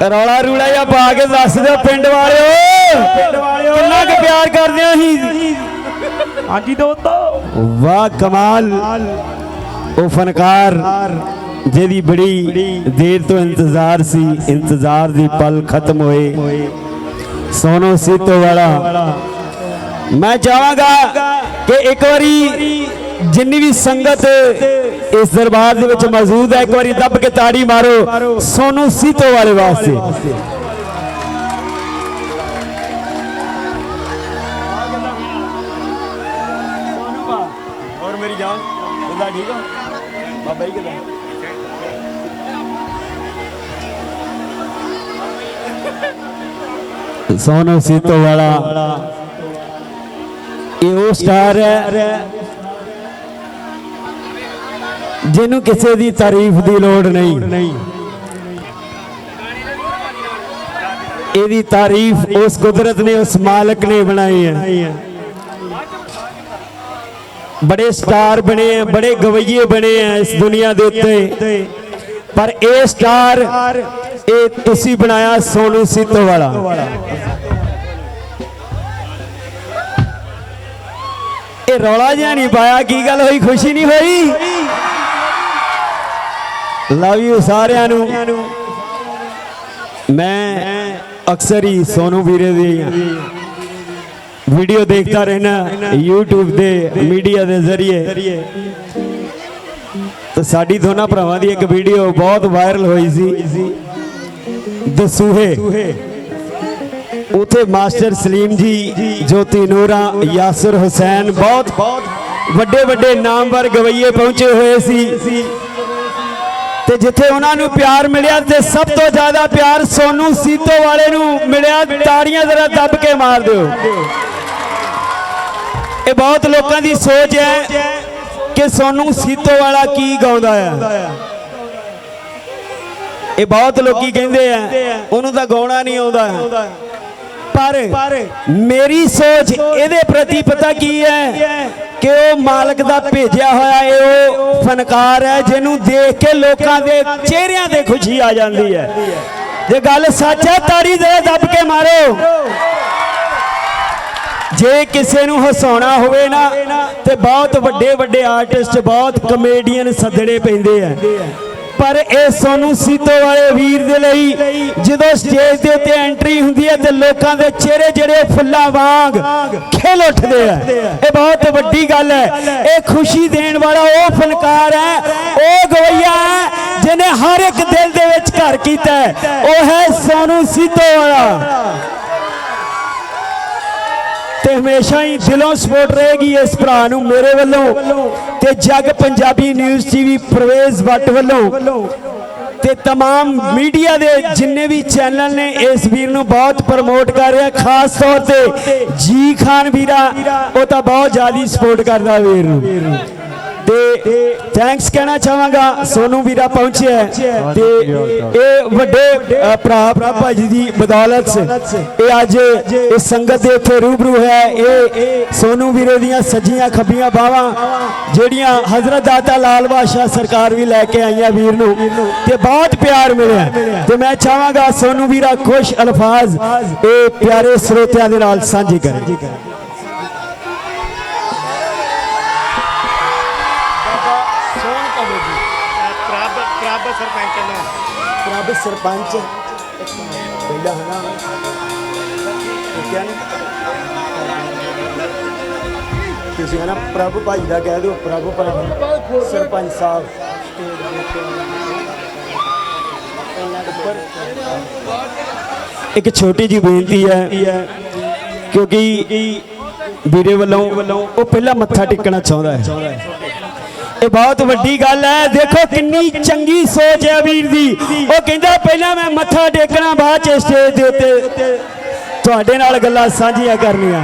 ਰੌਲਾ ਰੂਲਾ ਜਾਂ ਪਾ ਕੇ ਦੱਸ ਦਿਓ ਪਿੰਡ ਵਾਲਿਓ। ਕਿੰਨਾ ਕੁ ਪਿਆਰ ਕਰਦੇ ਆ ਅਸੀਂ? ਹਾਂਜੀ ਦੋਸਤੋ। ਵਾਹ ਕਮਾਲ। ਉਹ ਫਨਕਾਰ ਜਿਹਦੀ ਬੜੀ ਦੇਰ ਤੋਂ ਇੰਤਜ਼ਾਰ ਸੀ ਇੰਤਜ਼ਾਰ ਦੀ ਪਲ ਖਤਮ ਹੋਏ। ਸੋਨੋ ਸੀਤੋ ਵਾਲਾ। ਮੈਂ ਚਾਹਾਂਗਾ ਕਿ ਇੱਕ ਵਾਰੀ ਜਿੰਨੀ ਵੀ ਸੰਗਤ ਇਸ ਦਰਬਾਰ ਦੇ ਵਿੱਚ ਮੌਜੂਦ ਹੈ। ਇੱਕ ਵਾਰੀ ਦੱਬ ਕੇ ਤਾੜੀ ਮਾਰੋ। ਸੋਨੂ ਸੀਤੋ ਵਾਲੇ ਵਾਸਤੇ। ਔਰ ਮੇਰੀ ਜਾਨ ਕਿੱਦਾਂ ਠੀਕ ਹੋ ਬਾਬਾ ਜੀ ਕਿੱਦਾਂ? ਸੋਨੂ ਸੀਤੋ ਵਾਲਾ। ਇਹ ਉਹ ਸਟਾਰ ਹੈ। ਜਿਹਨੂੰ ਕਿਸੇ ਦੀ ਤਾਰੀਫ ਦੀ ਲੋੜ ਨਹੀਂ। ਇਹਦੀ ਤਾਰੀਫ ਉਸ ਕੁਦਰਤ ਨੇ, ਉਸ ਮਾਲਕ ਨੇ ਬਣਾਈ ਹੈ। ਬੜੇ ਸਟਾਰ ਬਣੇ ਆ ਬੜੇ ਗਵਈਏ ਬਣੇ ਆ ਇਸ ਦੁਨੀਆ ਦੇ ਉੱਤੇ। ਪਰ ਇਹ ਸਟਾਰ, ਇਹ ਤੁਸੀਂ ਬਣਾਇਆ ਸੋਨੂ ਸਿੱਤੋ ਵਾਲਾ। ਇਹ ਰੌਲਾ ਜਿਹਾ ਨਹੀਂ ਪਾਇਆ, ਕੀ ਗੱਲ ਹੋਈ? ਖੁਸ਼ੀ ਨਹੀਂ ਹੋਈ? ਲਵ ਯੂ ਸਾਰਿਆਂ ਨੂੰ। ਮੈਂ ਅਕਸਰ ਹੀ ਸੋਨੂ ਵੀਰੇ ਦੀ ਵੀਡੀਓ ਦੇਖਦਾ ਰਹਿਣਾ YouTube ਦੇ ਮੀਡੀਆ ਦੇ ਜ਼ਰੀਏ। ਤਾਂ ਸਾਡੀ ਦੋਨਾਂ ਭਰਾਵਾਂ ਦੀ ਇੱਕ ਵੀਡੀਓ ਬਹੁਤ ਵਾਇਰਲ ਹੋਈ ਸੀ। ਦਸੂਹੇ। ਉਥੇ ਮਾਸਟਰ ਸਲੀਮ ਜੀ, ਜੋਤੀ ਨੂਰਾ, ਯਾਸਰ ਹੁਸੈਨ ਬਹੁਤ ਵੱਡੇ ਵੱਡੇ ਨਾਮਵਰ ਗਵਈਏ ਪਹੁੰਚੇ ਹੋਏ ਸੀ। ਤੇ ਜਿੱਥੇ ਉਹਨਾਂ ਨੂੰ ਪਿਆਰ ਮਿਲਿਆ ਤੇ ਸਭ ਤੋਂ ਜ਼ਿਆਦਾ ਪਿਆਰ ਸੋਨੂ ਸੀਤੋ ਵਾਲੇ ਨੂੰ ਮਿਲਿਆ, ਤਾੜੀਆਂ ਜ਼ਰਾ ਦੱਬ ਕੇ ਮਾਰ ਦਿਓ। ਇਹ ਬਹੁਤ ਲੋਕਾਂ ਦੀ ਸੋਚ ਹੈ ਕਿ ਸੋਨੂ ਸੀਤੋ ਵਾਲਾ ਕੀ ਗਾਉਂਦਾ ਹੈ। ਇਹ ਬਹੁਤ ਲੋਕੀ ਕਹਿੰਦੇ ਆ, ਉਹਨੂੰ ਤਾਂ ਗਾਉਣਾ ਨਹੀਂ ਆਉਂਦਾ। ਪਰ। ਮੇਰੀ ਸੋਚ ਇਹਦੇ ਪ੍ਰਤੀ ਪਤਾ ਕੀ ਹੈ? ਕਿ ਉਹ ਮਾਲਕ ਦਾ ਭੇਜਿਆ ਹੋਇਆ ਇਹ ਉਹ ਫਨਕਾਰ ਹੈ ਜਿਹਨੂੰ ਦੇਖ ਕੇ ਲੋਕਾਂ ਦੇ ਚਿਹਰਿਆਂ ਤੇ ਖੁਸ਼ੀ ਆ ਜਾਂਦੀ ਹੈ। ਜੇ ਗੱਲ ਸੱਚ ਹੈ ਤਾੜੀ ਦੇ ਦੱਬ ਕੇ ਮਾਰੋ। ਜੇ ਕਿਸੇ ਨੂੰ ਹਸਾਉਣਾ ਹੋਵੇ ਨਾ ਤੇ ਬਹੁਤ ਵੱਡੇ ਵੱਡੇ ਆਰਟਿਸਟ ਬਹੁਤ ਕਮੇਡੀਅਨ ਸੱਦਣੇ ਪੈਂਦੇ ਆ। ਪਰ ਇਹ ਸੋਨੂ ਸੀਤੋ ਵਾਲੇ ਵੀਰ ਦੇ ਲਈ ਜਦੋਂ ਸਟੇਜ ਦੇ ਉੱਤੇ ਐਂਟਰੀ ਹੁੰਦੀ ਹੈ ਤੇ ਲੋਕਾਂ ਦੇ ਚਿਹਰੇ ਜਿਹੜੇ ਫੁੱਲਾਂ ਵਾਂਗ ਖਿਲ ਉੱਠਦੇ ਆ। ਇਹ ਬਹੁਤ ਵੱਡੀ ਗੱਲ ਹੈ। ਇਹ ਖੁਸ਼ੀ ਦੇਣ ਵਾਲਾ ਉਹ ਫਨਕਾਰ ਹੈ, ਉਹ ਗਵਈਆ ਹੈ ਜਿਹਨੇ ਹਰ ਇੱਕ ਦਿਲ ਦੇ ਵਿੱਚ ਘਰ ਕੀਤਾ ਹੈ। ਉਹ ਹੈ ਸੋਨੂ ਸੀਤੋ ਵਾਲਾ। ਤੇ ਹਮੇਸ਼ਾ ਹੀ ਦਿਲੋਂ ਸਪੋਰਟ ਰਹੇਗੀ ਇਸ ਭਰਾ ਨੂੰ ਮੇਰੇ ਵੱਲੋਂ ਤੇ ਜਗ ਪੰਜਾਬੀ ਨਿਊਜ਼ ਟੀਵੀ ਪ੍ਰਵੇਸ਼ ਵੱਟ ਵੱਲੋਂ ਤੇ तमाम ਮੀਡੀਆ ਦੇ ਜਿੰਨੇ ਵੀ ਚੈਨਲ ਨੇ ਇਸ ਵੀਰ ਨੂੰ ਬਹੁਤ ਪ੍ਰਮੋਟ ਕਰ ਰਿਹਾ ਖਾਸ ਤੌਰ ਤੇ ਜੀ ਖਾਨ ਵੀਰਾ ਉਹ ਤਾਂ ਬਹੁਤ ਜ਼ਿਆਦਾ ਸਪੋਰਟ ਕਰਦਾ ਵੀਰ ਨੂੰ ਤੇ ਥੈਂਕਸ ਕਹਿਣਾ ਚਾਹਾਂਗਾ ਸੋਨੂ ਵੀਰਾ ਪਹੁੰਚਿਆ ਤੇ ਇਹ ਵੱਡੇ ਭਰਾ ਭਰਾ ਭਾਜੀ ਦੀ ਬਦੌਲਤ ਇਹ ਅੱਜ ਇਸ ਸੰਗਤ ਦੇ ਉੱਤੇ ਰੂਬਰੂ ਹੈ। ਇਹ ਸੋਨੂ ਵੀਰੇ ਦੀਆਂ ਸੱਜੀਆਂ ਖੱਬੀਆਂ ਬਾਹਾਂ ਜਿਹੜੀਆਂ ਹਜ਼ਰਤ ਦਾਤਾ ਲਾਲ ਬਾਦਸ਼ਾਹ ਸਰਕਾਰ ਵੀ ਲੈ ਕੇ ਆਈਆਂ ਵੀਰ ਨੂੰ ਤੇ ਬਹੁਤ ਪਿਆਰ ਮਿਲਿਆ। ਤੇ ਮੈਂ ਚਾਹਾਂਗਾ ਸੋਨੂ ਵੀਰਾ ਖੁਸ਼ ਅਲਫਾਜ਼ ਇਹ ਪਿਆਰੇ ਸਰੋਤਿਆਂ ਦੇ ਨਾਲ ਸਾਂਝੇ ਕਰੇ। ਪ੍ਰਭ ਪ੍ਰਭ ਸਰਪੰਚ ਨੂੰ ਪ੍ਰਭ ਸਰਪੰਚ ਪਹਿਲਾ ਹਨਾ ਕਿਹਾ ਨਹੀਂ ਤੁਸੀਂ ਹਨਾ ਪ੍ਰਭ ਭਾਈ ਦਾ ਕਹਿ ਦਿਓ ਪ੍ਰਭ ਪ੍ਰਭ ਸਰਪੰਚ ਸਾਹਿਬ ਇੱਕ ਛੋਟੀ ਜੀ ਬੇਨਤੀ ਹੈ ਕਿਉਂਕਿ ਵੀਰੇ ਵੱਲੋਂ ਉਹ ਪਹਿਲਾਂ ਮੱਥਾ ਟੇਕਣਾ ਚਾਹੁੰਦਾ ਹੈ। ਇਹ ਬਹੁਤ ਵੱਡੀ ਗੱਲ ਹੈ। ਦੇਖੋ ਕਿੰਨੀ ਚੰਗੀ ਸੋਚ ਹੈ ਵੀਰ ਦੀ। ਉਹ ਕਹਿੰਦਾ, ਪਹਿਲਾਂ ਮੈਂ ਮੱਥਾ ਟੇਕਣਾ, ਬਾਅਦ ਚ ਸਟੇਜ ਦੇ ਉੱਤੇ। ਤੁਹਾਡੇ ਨਾਲ ਗੱਲਾਂ ਸਾਂਝੀਆਂ ਕਰਨੀਆਂ।